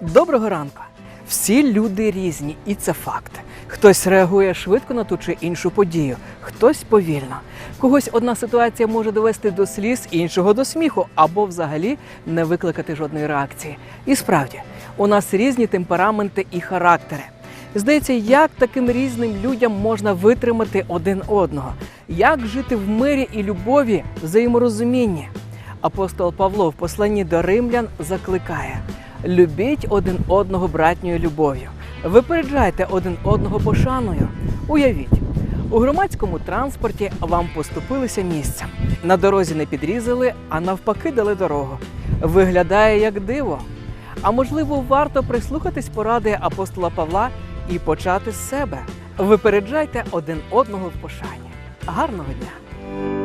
Доброго ранку! Всі люди різні, і це факт. Хтось реагує швидко на ту чи іншу подію, хтось повільно. Когось одна ситуація може довести до сліз, іншого до сміху, або взагалі не викликати жодної реакції. І справді, у нас різні темпераменти і характери. Здається, як таким різним людям можна витримати один одного? Як жити в мирі і любові, взаєморозумінні? Апостол Павло в посланні до римлян закликає: любіть один одного братньою любов'ю, випереджайте один одного пошаною. Уявіть, у громадському транспорті вам поступилися місцем. На дорозі не підрізали, а навпаки дали дорогу. Виглядає як диво. А можливо, варто прислухатись поради апостола Павла і почати з себе. Випереджайте один одного в пошані. Гарного дня!